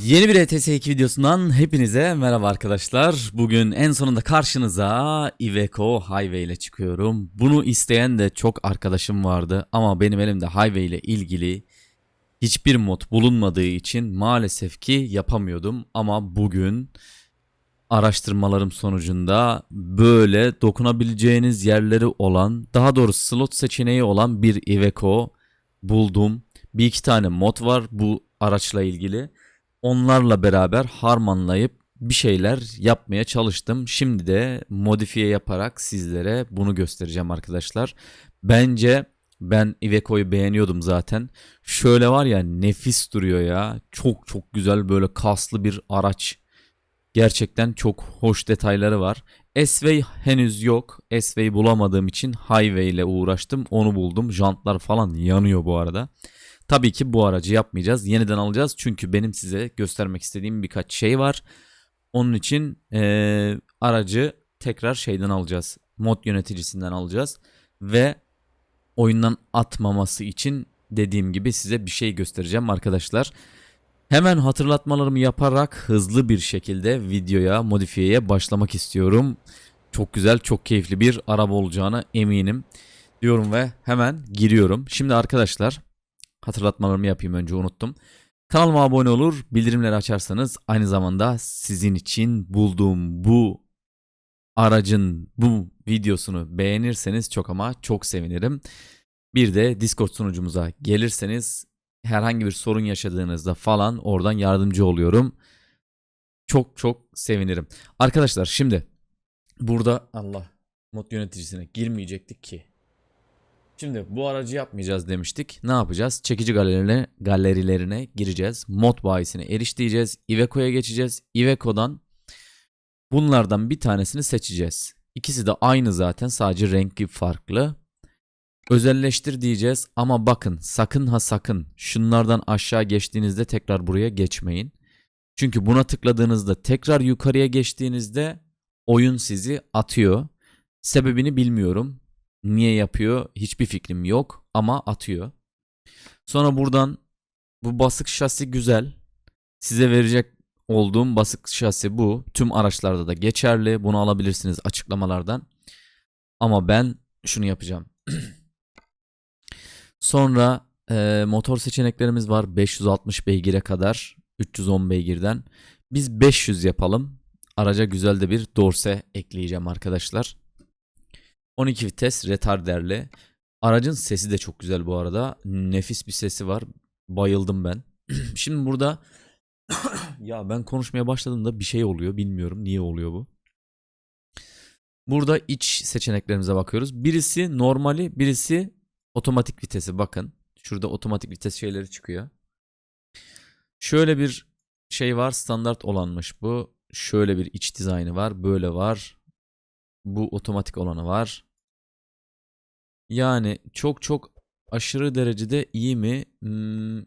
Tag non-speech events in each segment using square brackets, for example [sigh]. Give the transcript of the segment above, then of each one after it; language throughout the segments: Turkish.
Yeni bir ETS 2 videosundan hepinize merhaba arkadaşlar. Bugün en sonunda karşınıza Iveco Highway ile çıkıyorum. Bunu isteyen de çok arkadaşım vardı ama benim elimde Highway ile ilgili hiçbir mod bulunmadığı için maalesef ki yapamıyordum. Ama bugün araştırmalarım sonucunda böyle dokunabileceğiniz yerleri olan, daha doğrusu slot seçeneği olan bir Iveco buldum. Bir iki tane mod var bu araçla ilgili onlarla beraber harmanlayıp bir şeyler yapmaya çalıştım. Şimdi de modifiye yaparak sizlere bunu göstereceğim arkadaşlar. Bence ben Iveco'yu beğeniyordum zaten. Şöyle var ya nefis duruyor ya. Çok çok güzel böyle kaslı bir araç. Gerçekten çok hoş detayları var. S-Way henüz yok. S-Way bulamadığım için Highway ile uğraştım. Onu buldum. Jantlar falan yanıyor bu arada. Tabii ki bu aracı yapmayacağız. Yeniden alacağız. Çünkü benim size göstermek istediğim birkaç şey var. Onun için eee, aracı tekrar şeyden alacağız. Mod yöneticisinden alacağız. Ve oyundan atmaması için dediğim gibi size bir şey göstereceğim arkadaşlar. Hemen hatırlatmalarımı yaparak hızlı bir şekilde videoya, modifiyeye başlamak istiyorum. Çok güzel, çok keyifli bir araba olacağına eminim diyorum ve hemen giriyorum. Şimdi arkadaşlar hatırlatmalarımı yapayım önce unuttum. Kanalıma abone olur, bildirimleri açarsanız aynı zamanda sizin için bulduğum bu aracın bu videosunu beğenirseniz çok ama çok sevinirim. Bir de Discord sunucumuza gelirseniz herhangi bir sorun yaşadığınızda falan oradan yardımcı oluyorum. Çok çok sevinirim. Arkadaşlar şimdi burada Allah mod yöneticisine girmeyecektik ki. Şimdi bu aracı yapmayacağız demiştik. Ne yapacağız? Çekici galerilerine, galerilerine gireceğiz. Mod bayisine eriş diyeceğiz. Iveco'ya geçeceğiz. Iveco'dan bunlardan bir tanesini seçeceğiz. İkisi de aynı zaten sadece rengi farklı. Özelleştir diyeceğiz ama bakın sakın ha sakın şunlardan aşağı geçtiğinizde tekrar buraya geçmeyin. Çünkü buna tıkladığınızda tekrar yukarıya geçtiğinizde oyun sizi atıyor. Sebebini bilmiyorum. Niye yapıyor hiçbir fikrim yok ama atıyor. Sonra buradan bu basık şasi güzel. Size verecek olduğum basık şasi bu. Tüm araçlarda da geçerli. Bunu alabilirsiniz açıklamalardan. Ama ben şunu yapacağım. [clears throat] Sonra e, motor seçeneklerimiz var. 560 beygire kadar. 310 beygirden. Biz 500 yapalım. Araca güzel de bir dorse ekleyeceğim arkadaşlar. 12 vites retarderli. Aracın sesi de çok güzel bu arada. Nefis bir sesi var. Bayıldım ben. [clears throat] Şimdi burada [clears throat] ya ben konuşmaya başladığımda bir şey oluyor. Bilmiyorum niye oluyor bu. Burada iç seçeneklerimize bakıyoruz. Birisi normali, birisi otomatik vitesi. Bakın. Şurada otomatik vites şeyleri çıkıyor. Şöyle bir şey var. Standart olanmış bu. Şöyle bir iç dizaynı var. Böyle var. Bu otomatik olanı var. Yani çok çok aşırı derecede iyi mi? Hmm,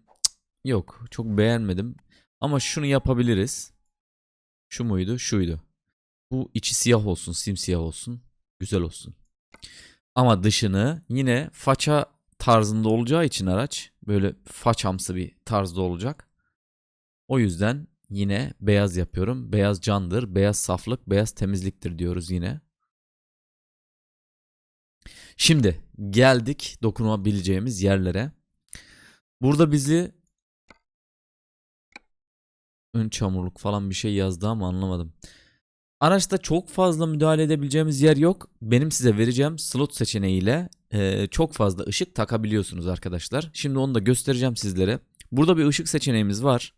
yok. Çok beğenmedim. Ama şunu yapabiliriz. Şu muydu? Şuydu. Bu içi siyah olsun, simsiyah olsun. Güzel olsun. Ama dışını yine faça tarzında olacağı için araç böyle façamsı bir tarzda olacak. O yüzden yine beyaz yapıyorum. Beyaz candır, beyaz saflık, beyaz temizliktir diyoruz yine. Şimdi geldik dokunabileceğimiz yerlere. Burada bizi ön çamurluk falan bir şey yazdı ama anlamadım. Araçta çok fazla müdahale edebileceğimiz yer yok. Benim size vereceğim slot seçeneğiyle e, çok fazla ışık takabiliyorsunuz arkadaşlar. Şimdi onu da göstereceğim sizlere. Burada bir ışık seçeneğimiz var.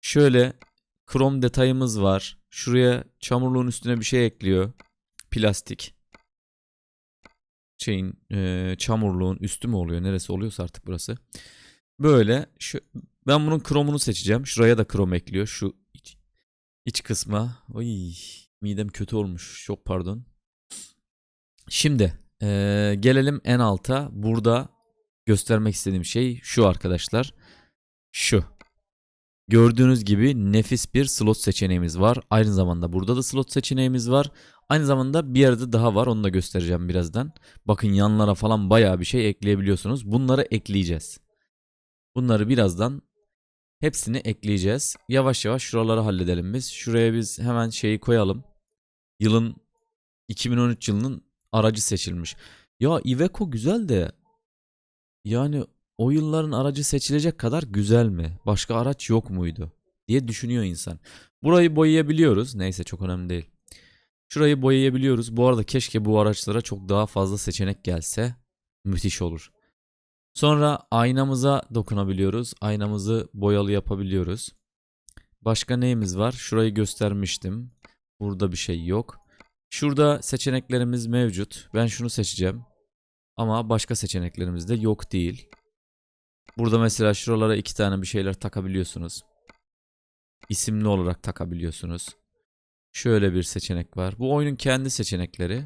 Şöyle krom detayımız var. Şuraya çamurluğun üstüne bir şey ekliyor. Plastik. Şeyin e, çamurluğun üstü mü oluyor? Neresi oluyorsa artık burası. Böyle şu ben bunun kromunu seçeceğim. Şuraya da krom ekliyor. Şu iç, iç kısma. Oy midem kötü olmuş. Çok pardon. Şimdi e, gelelim en alta. Burada göstermek istediğim şey şu arkadaşlar. Şu. Gördüğünüz gibi nefis bir slot seçeneğimiz var. Aynı zamanda burada da slot seçeneğimiz var. Aynı zamanda bir yerde daha var. Onu da göstereceğim birazdan. Bakın yanlara falan bayağı bir şey ekleyebiliyorsunuz. Bunları ekleyeceğiz. Bunları birazdan Hepsini ekleyeceğiz. Yavaş yavaş şuraları halledelim biz. Şuraya biz hemen şeyi koyalım. Yılın 2013 yılının aracı seçilmiş. Ya Iveco güzel de yani o yılların aracı seçilecek kadar güzel mi? Başka araç yok muydu? diye düşünüyor insan. Burayı boyayabiliyoruz. Neyse çok önemli değil. Şurayı boyayabiliyoruz. Bu arada keşke bu araçlara çok daha fazla seçenek gelse. Müthiş olur. Sonra aynamıza dokunabiliyoruz. Aynamızı boyalı yapabiliyoruz. Başka neyimiz var? Şurayı göstermiştim. Burada bir şey yok. Şurada seçeneklerimiz mevcut. Ben şunu seçeceğim. Ama başka seçeneklerimiz de yok değil. Burada mesela şuralara iki tane bir şeyler takabiliyorsunuz. İsimli olarak takabiliyorsunuz. Şöyle bir seçenek var. Bu oyunun kendi seçenekleri.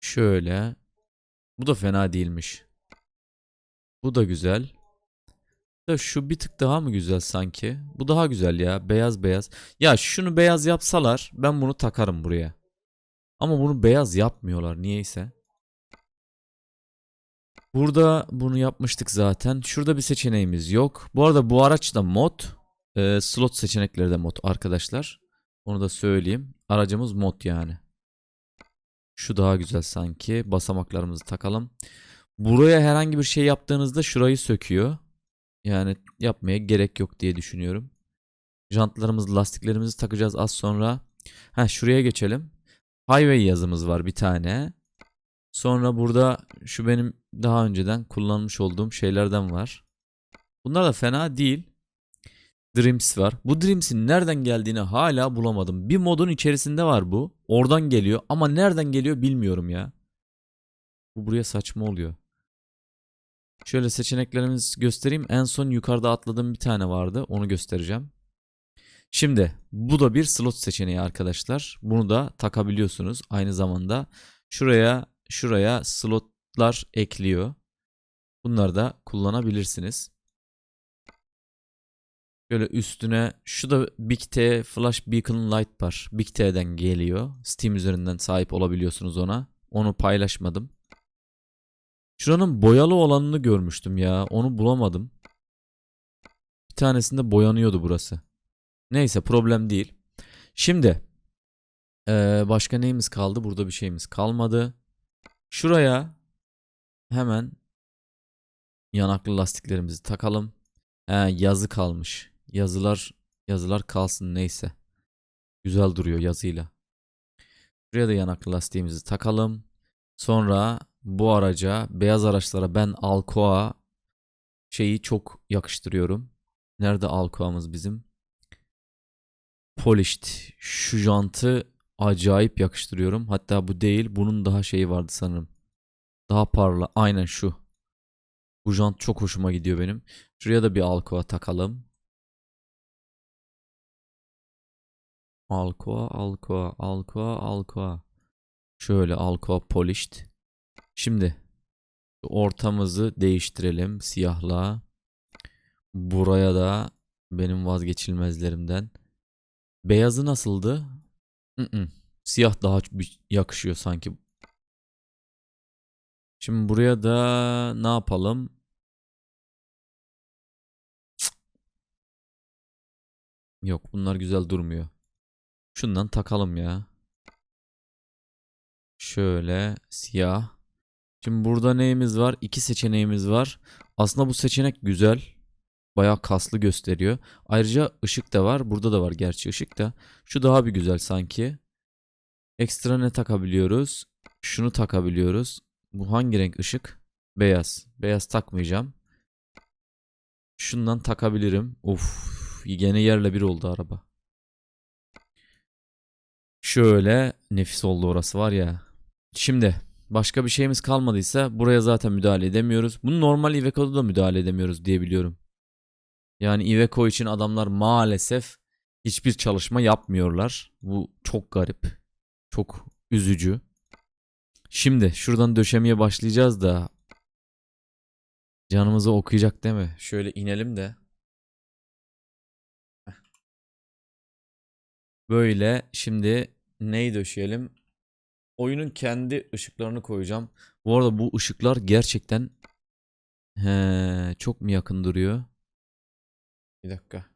Şöyle. Bu da fena değilmiş. Bu da güzel. Da şu bir tık daha mı güzel sanki? Bu daha güzel ya. Beyaz beyaz. Ya şunu beyaz yapsalar ben bunu takarım buraya. Ama bunu beyaz yapmıyorlar niyeyse. Burada bunu yapmıştık zaten. Şurada bir seçeneğimiz yok. Bu arada bu araç da mod. Ee, slot seçenekleri de mod arkadaşlar. Onu da söyleyeyim. Aracımız mod yani. Şu daha güzel sanki. Basamaklarımızı takalım. Buraya herhangi bir şey yaptığınızda şurayı söküyor. Yani yapmaya gerek yok diye düşünüyorum. Jantlarımız, lastiklerimizi takacağız az sonra. Ha şuraya geçelim. Highway yazımız var bir tane. Sonra burada şu benim daha önceden kullanmış olduğum şeylerden var. Bunlar da fena değil. Dreams var. Bu Dreams'in nereden geldiğini hala bulamadım. Bir modun içerisinde var bu. Oradan geliyor ama nereden geliyor bilmiyorum ya. Bu buraya saçma oluyor. Şöyle seçeneklerimizi göstereyim. En son yukarıda atladığım bir tane vardı. Onu göstereceğim. Şimdi bu da bir slot seçeneği arkadaşlar. Bunu da takabiliyorsunuz. Aynı zamanda şuraya şuraya slotlar ekliyor. Bunları da kullanabilirsiniz. Şöyle üstüne şu da Big T Flash Beacon Light var. Big T'den geliyor. Steam üzerinden sahip olabiliyorsunuz ona. Onu paylaşmadım. Şuranın boyalı olanını görmüştüm ya. Onu bulamadım. Bir tanesinde boyanıyordu burası. Neyse problem değil. Şimdi eee, başka neyimiz kaldı? Burada bir şeyimiz kalmadı. Şuraya hemen yanaklı lastiklerimizi takalım. He, yazı kalmış. Yazılar yazılar kalsın neyse. Güzel duruyor yazıyla. Buraya da yanaklı lastiğimizi takalım. Sonra bu araca, beyaz araçlara ben Alcoa şeyi çok yakıştırıyorum. Nerede Alcoa'mız bizim? Polished. Şu jantı acayip yakıştırıyorum. Hatta bu değil, bunun daha şeyi vardı sanırım. Daha parla. Aynen şu. Bu jant çok hoşuma gidiyor benim. Şuraya da bir Alcoa takalım. Alcoa, Alcoa, Alcoa, Alcoa. Şöyle Alcoa polished. Şimdi ortamızı değiştirelim siyahla. Buraya da benim vazgeçilmezlerimden. Beyazı nasıldı? Siyah daha yakışıyor sanki. Şimdi buraya da ne yapalım? Yok bunlar güzel durmuyor. Şundan takalım ya. Şöyle siyah. Şimdi burada neyimiz var? İki seçeneğimiz var. Aslında bu seçenek güzel. Bayağı kaslı gösteriyor. Ayrıca ışık da var. Burada da var gerçi ışık da. Şu daha bir güzel sanki. Ekstra ne takabiliyoruz? Şunu takabiliyoruz. Bu hangi renk ışık? Beyaz. Beyaz takmayacağım. Şundan takabilirim. Of, gene yerle bir oldu araba. Şöyle nefis oldu orası var ya. Şimdi başka bir şeyimiz kalmadıysa buraya zaten müdahale edemiyoruz. Bunu normal Iveco'da da müdahale edemiyoruz diye biliyorum. Yani Iveco için adamlar maalesef hiçbir çalışma yapmıyorlar. Bu çok garip. Çok üzücü. Şimdi şuradan döşemeye başlayacağız da canımızı okuyacak değil mi? Şöyle inelim de. Böyle şimdi neyi döşeyelim? Oyunun kendi ışıklarını koyacağım. Bu arada bu ışıklar gerçekten He, çok mu yakın duruyor? Bir dakika.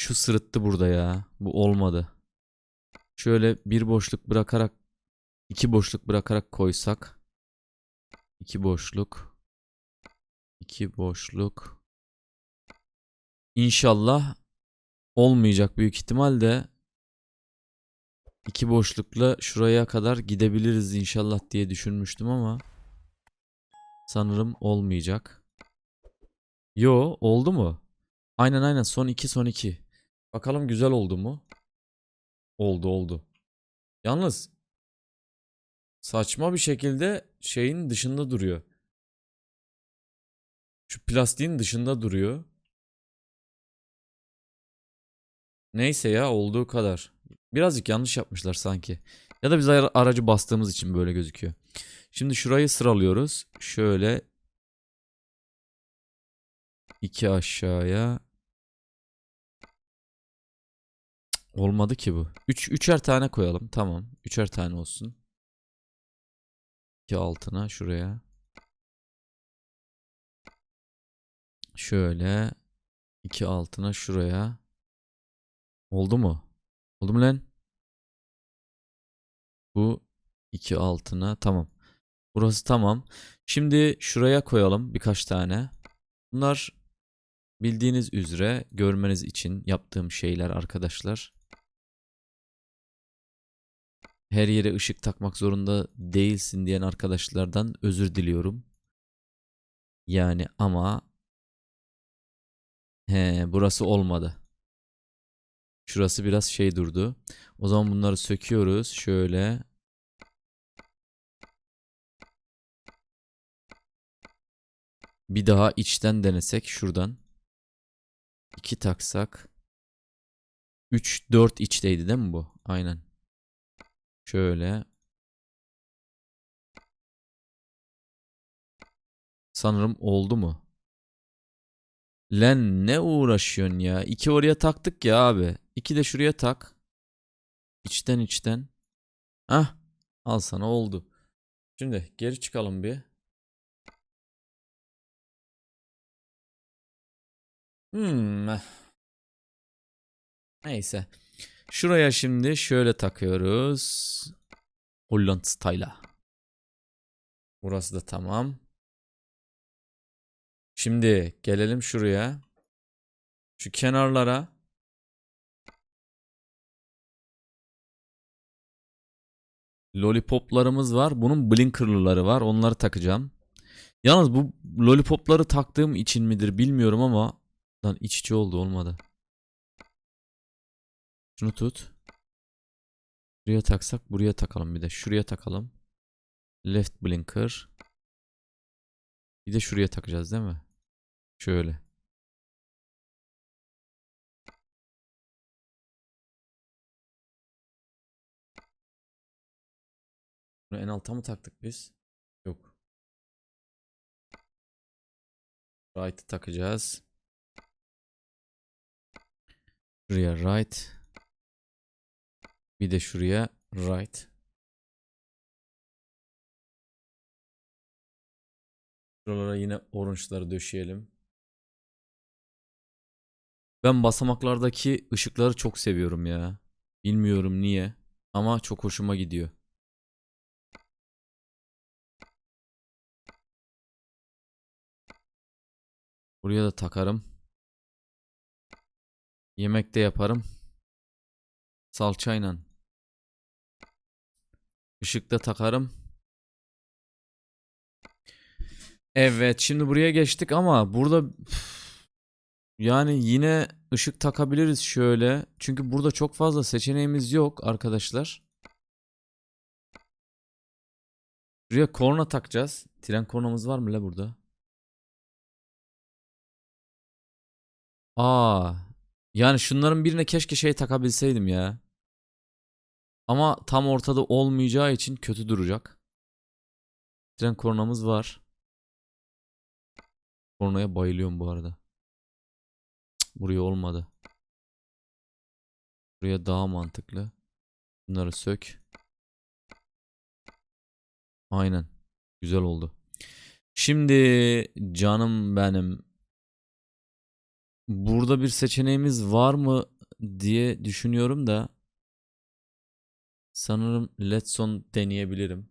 Şu sırıttı burada ya. Bu olmadı. Şöyle bir boşluk bırakarak iki boşluk bırakarak koysak. İki boşluk. iki boşluk. İnşallah olmayacak büyük ihtimalle iki boşlukla şuraya kadar gidebiliriz inşallah diye düşünmüştüm ama sanırım olmayacak. Yo oldu mu? Aynen aynen son 2 son 2. Bakalım güzel oldu mu? Oldu oldu. Yalnız saçma bir şekilde şeyin dışında duruyor. Şu plastiğin dışında duruyor. Neyse ya olduğu kadar. Birazcık yanlış yapmışlar sanki. Ya da biz ara- aracı bastığımız için böyle gözüküyor. Şimdi şurayı sıralıyoruz. Şöyle iki aşağıya. Olmadı ki bu. Üç, üçer tane koyalım. Tamam. Üçer tane olsun. İki altına şuraya. Şöyle. iki altına şuraya. Oldu mu? Oldu mu lan? Bu iki altına tamam. Burası tamam. Şimdi şuraya koyalım birkaç tane. Bunlar bildiğiniz üzere görmeniz için yaptığım şeyler arkadaşlar. Her yere ışık takmak zorunda değilsin diyen arkadaşlardan özür diliyorum. Yani ama he burası olmadı. Şurası biraz şey durdu. O zaman bunları söküyoruz. Şöyle. Bir daha içten denesek şuradan. 2 taksak. 3 4 içteydi değil mi bu? Aynen. Şöyle. Sanırım oldu mu? Lan ne uğraşıyorsun ya? İki oraya taktık ya abi. İki de şuraya tak. İçten içten. Ah. Al sana oldu. Şimdi geri çıkalım bir. Hmm. Neyse. Şuraya şimdi şöyle takıyoruz. Holland style'a. Burası da tamam. Şimdi gelelim şuraya. Şu kenarlara lollipoplarımız var. Bunun blinkerlıları var. Onları takacağım. Yalnız bu lollipopları taktığım için midir bilmiyorum ama lan iç içe oldu olmadı. Şunu tut. Buraya taksak buraya takalım bir de. Şuraya takalım. Left blinker. Bir de şuraya takacağız değil mi? Şöyle. Bunu en alta mı taktık biz? Yok. Right'ı takacağız. Şuraya right. Bir de şuraya right. Şuralara yine orange'ları döşeyelim. Ben basamaklardaki ışıkları çok seviyorum ya. Bilmiyorum niye ama çok hoşuma gidiyor. Buraya da takarım. Yemek de yaparım. Salçayla. Işık da takarım. Evet, şimdi buraya geçtik ama burada yani yine ışık takabiliriz şöyle. Çünkü burada çok fazla seçeneğimiz yok arkadaşlar. Buraya korna takacağız. Tren kornamız var mı la burada? Aa, yani şunların birine keşke şey takabilseydim ya. Ama tam ortada olmayacağı için kötü duracak. Tren kornamız var. Kornaya bayılıyorum bu arada. Buraya olmadı. Buraya daha mantıklı. Bunları sök. Aynen. Güzel oldu. Şimdi canım benim burada bir seçeneğimiz var mı diye düşünüyorum da sanırım Let's On deneyebilirim.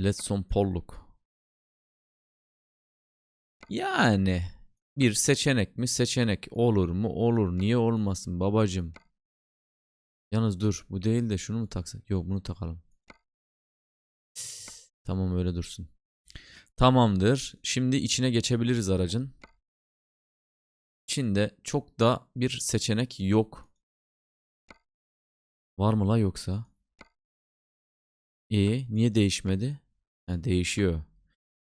Let's On Polluk. Yani bir seçenek mi seçenek olur mu olur niye olmasın babacım. Yalnız dur bu değil de şunu mu taksak? Yok bunu takalım. Tamam öyle dursun. Tamamdır. Şimdi içine geçebiliriz aracın. İçinde çok da bir seçenek yok. Var mı la yoksa? E niye değişmedi? Ha, değişiyor.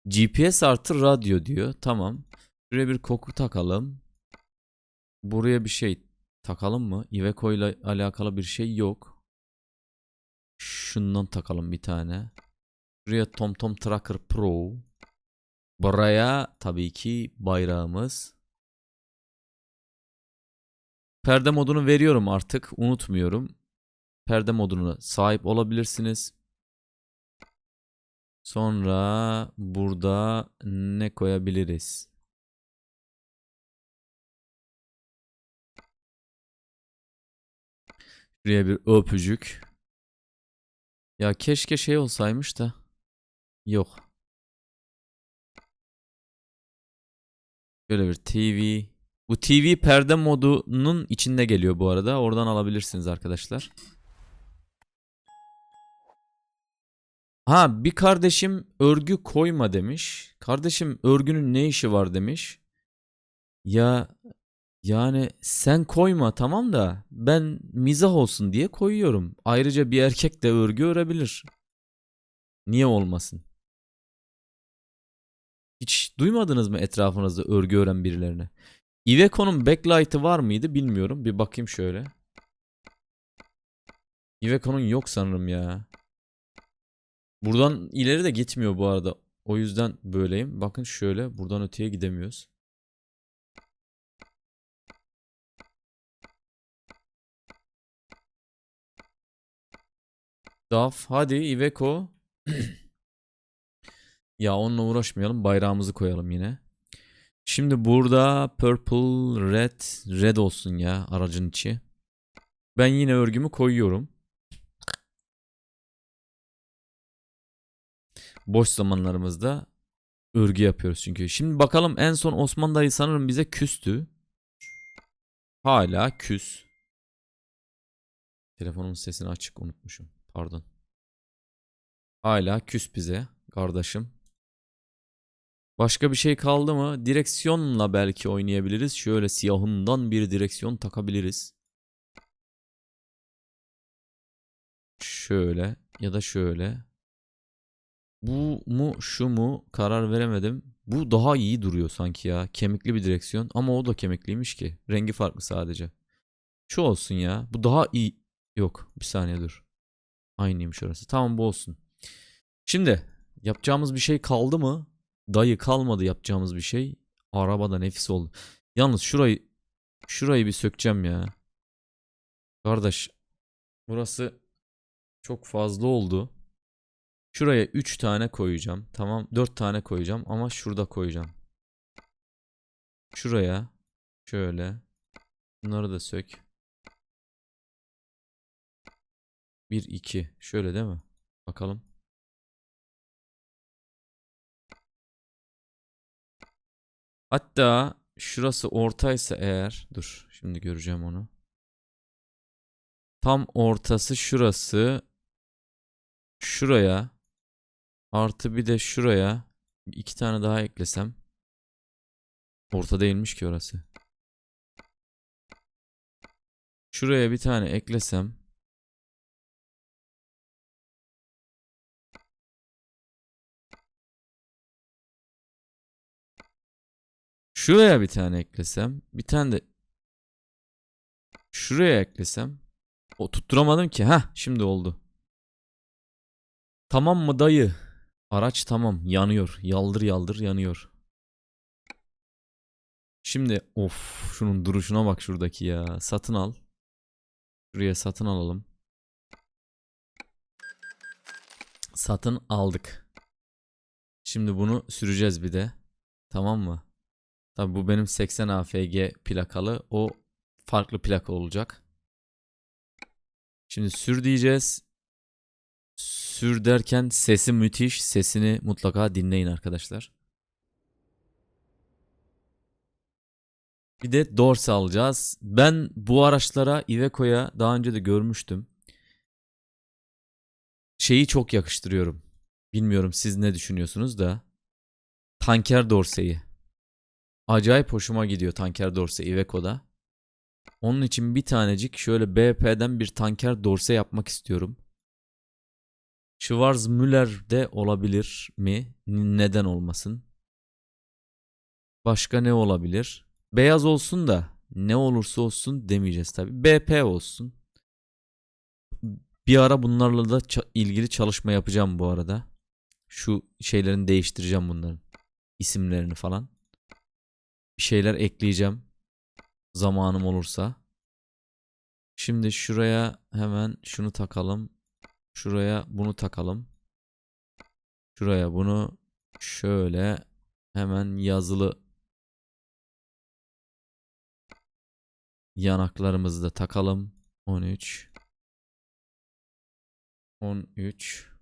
GPS artı radyo diyor. Tamam. Şuraya bir koku takalım. Buraya bir şey takalım mı? Iveco ile alakalı bir şey yok. Şundan takalım bir tane. Buraya TomTom Tracker Pro. Buraya tabii ki bayrağımız. Perde modunu veriyorum artık. Unutmuyorum. Perde moduna sahip olabilirsiniz. Sonra burada ne koyabiliriz? Şuraya bir öpücük. Ya keşke şey olsaymış da. Yok. Böyle bir TV. Bu TV perde modunun içinde geliyor bu arada. Oradan alabilirsiniz arkadaşlar. Ha bir kardeşim örgü koyma demiş. Kardeşim örgünün ne işi var demiş. Ya yani sen koyma tamam da ben mizah olsun diye koyuyorum. Ayrıca bir erkek de örgü örebilir. Niye olmasın? Hiç duymadınız mı etrafınızda örgü ören birilerini? Iveco'nun backlight'ı var mıydı bilmiyorum. Bir bakayım şöyle. Iveco'nun yok sanırım ya. Buradan ileri de gitmiyor bu arada. O yüzden böyleyim. Bakın şöyle buradan öteye gidemiyoruz. Daf hadi Iveco. [clears throat] ya onunla uğraşmayalım. Bayrağımızı koyalım yine. Şimdi burada purple, red, red olsun ya aracın içi. Ben yine örgümü koyuyorum. Boş zamanlarımızda örgü yapıyoruz çünkü. Şimdi bakalım en son Osman dayı sanırım bize küstü. Hala küs. Telefonumun sesini açık unutmuşum. Pardon. Hala küs bize kardeşim. Başka bir şey kaldı mı? Direksiyonla belki oynayabiliriz. Şöyle siyahından bir direksiyon takabiliriz. Şöyle ya da şöyle. Bu mu şu mu karar veremedim. Bu daha iyi duruyor sanki ya. Kemikli bir direksiyon ama o da kemikliymiş ki. Rengi farklı sadece. Şu olsun ya. Bu daha iyi. Yok bir saniye dur. Aynıymış orası. Tamam bu olsun. Şimdi yapacağımız bir şey kaldı mı? Dayı kalmadı yapacağımız bir şey. Araba da nefis oldu. Yalnız şurayı şurayı bir sökeceğim ya. Kardeş burası çok fazla oldu. Şuraya 3 tane koyacağım. Tamam 4 tane koyacağım ama şurada koyacağım. Şuraya şöyle bunları da sök. 1 2 şöyle değil mi? Bakalım. Hatta şurası ortaysa eğer dur şimdi göreceğim onu. Tam ortası şurası. Şuraya artı bir de şuraya iki tane daha eklesem. Orta değilmiş ki orası. Şuraya bir tane eklesem. Şuraya bir tane eklesem. Bir tane de şuraya eklesem. O tutturamadım ki. Ha, şimdi oldu. Tamam mı dayı? Araç tamam. Yanıyor. Yaldır yaldır yanıyor. Şimdi of şunun duruşuna bak şuradaki ya. Satın al. Şuraya satın alalım. Satın aldık. Şimdi bunu süreceğiz bir de. Tamam mı? Tabi bu benim 80 AFG plakalı. O farklı plaka olacak. Şimdi sür diyeceğiz. Sür derken sesi müthiş. Sesini mutlaka dinleyin arkadaşlar. Bir de Dorse alacağız. Ben bu araçlara Iveco'ya daha önce de görmüştüm. Şeyi çok yakıştırıyorum. Bilmiyorum siz ne düşünüyorsunuz da. Tanker Dorse'yi. Acayip hoşuma gidiyor Tanker Dorse Iveco'da. Onun için bir tanecik şöyle BP'den bir Tanker Dorse yapmak istiyorum. Schwarzmüller de olabilir mi? Neden olmasın? Başka ne olabilir? Beyaz olsun da ne olursa olsun demeyeceğiz tabi. BP olsun. Bir ara bunlarla da ça- ilgili çalışma yapacağım bu arada. Şu şeylerini değiştireceğim bunların. isimlerini falan. Bir şeyler ekleyeceğim. Zamanım olursa. Şimdi şuraya hemen şunu takalım. Şuraya bunu takalım. Şuraya bunu şöyle hemen yazılı yanaklarımızı da takalım. 13 13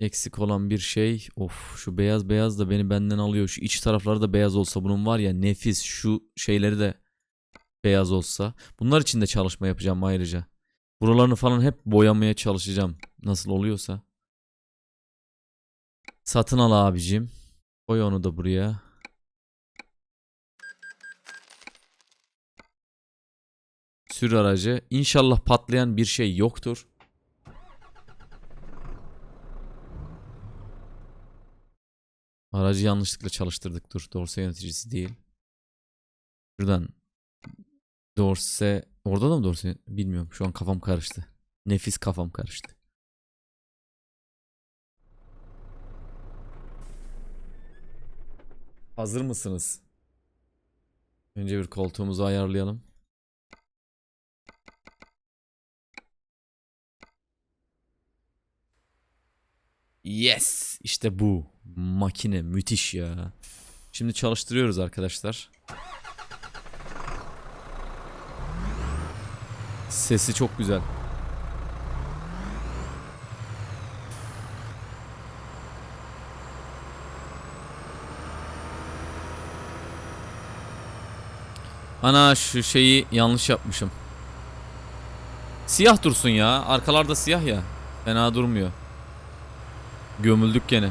Eksik olan bir şey. Of şu beyaz beyaz da beni benden alıyor. Şu iç tarafları da beyaz olsa bunun var ya nefis. Şu şeyleri de beyaz olsa. Bunlar için de çalışma yapacağım ayrıca. Buralarını falan hep boyamaya çalışacağım. Nasıl oluyorsa. Satın al abicim. Koy onu da buraya. Sür aracı. İnşallah patlayan bir şey yoktur. Aracı yanlışlıkla çalıştırdık. Dur. Dorse yöneticisi değil. Şuradan. Dorse. Orada da mı Dorse? Bilmiyorum. Şu an kafam karıştı. Nefis kafam karıştı. Hazır mısınız? Önce bir koltuğumuzu ayarlayalım. Yes! İşte bu. Makine müthiş ya. Şimdi çalıştırıyoruz arkadaşlar. Sesi çok güzel. Ana şu şeyi yanlış yapmışım. Siyah dursun ya. Arkalarda siyah ya. Fena durmuyor. Gömüldük gene.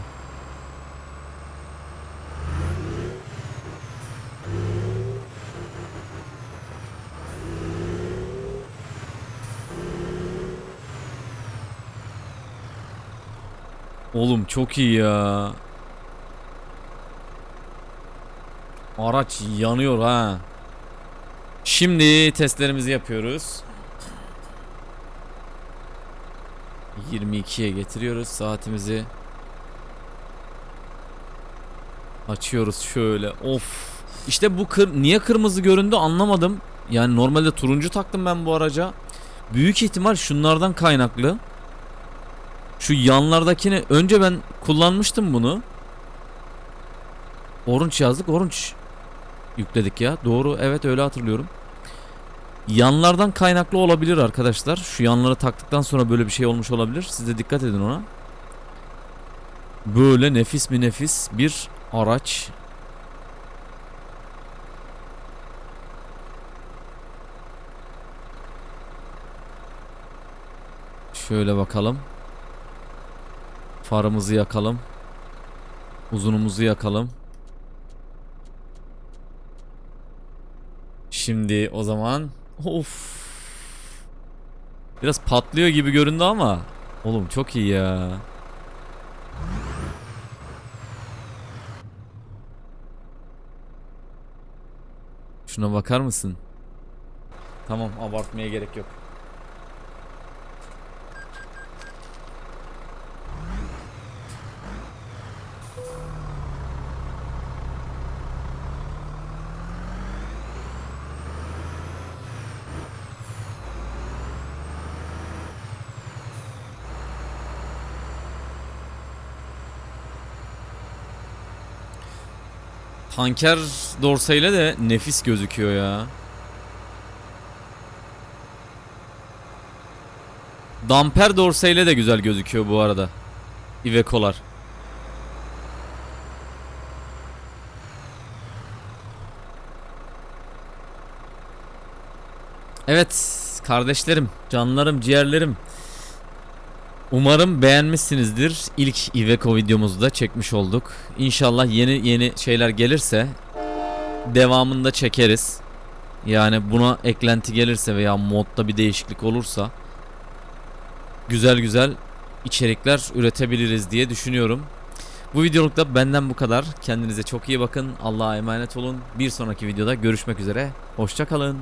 Oğlum çok iyi ya. Araç yanıyor ha. Şimdi testlerimizi yapıyoruz. 22'ye getiriyoruz saatimizi. Açıyoruz şöyle. Of. İşte bu kır niye kırmızı göründü anlamadım. Yani normalde turuncu taktım ben bu araca. Büyük ihtimal şunlardan kaynaklı. Şu yanlardakini önce ben kullanmıştım bunu. Orange yazdık. Orange yükledik ya. Doğru. Evet öyle hatırlıyorum. Yanlardan kaynaklı olabilir arkadaşlar. Şu yanlara taktıktan sonra böyle bir şey olmuş olabilir. Siz de dikkat edin ona. Böyle nefis mi nefis bir araç. Şöyle bakalım. Farımızı yakalım. Uzunumuzu yakalım. Şimdi o zaman of. Biraz patlıyor gibi göründü ama oğlum çok iyi ya. Şuna bakar mısın? Tamam abartmaya gerek yok. Tanker dorsayla de nefis gözüküyor ya. Damper dorsayla de güzel gözüküyor bu arada. Iveco'lar. Evet kardeşlerim, canlarım, ciğerlerim. Umarım beğenmişsinizdir. İlk Iveco videomuzu da çekmiş olduk. İnşallah yeni yeni şeyler gelirse devamında çekeriz. Yani buna eklenti gelirse veya modda bir değişiklik olursa güzel güzel içerikler üretebiliriz diye düşünüyorum. Bu videoluk da benden bu kadar. Kendinize çok iyi bakın. Allah'a emanet olun. Bir sonraki videoda görüşmek üzere. Hoşçakalın.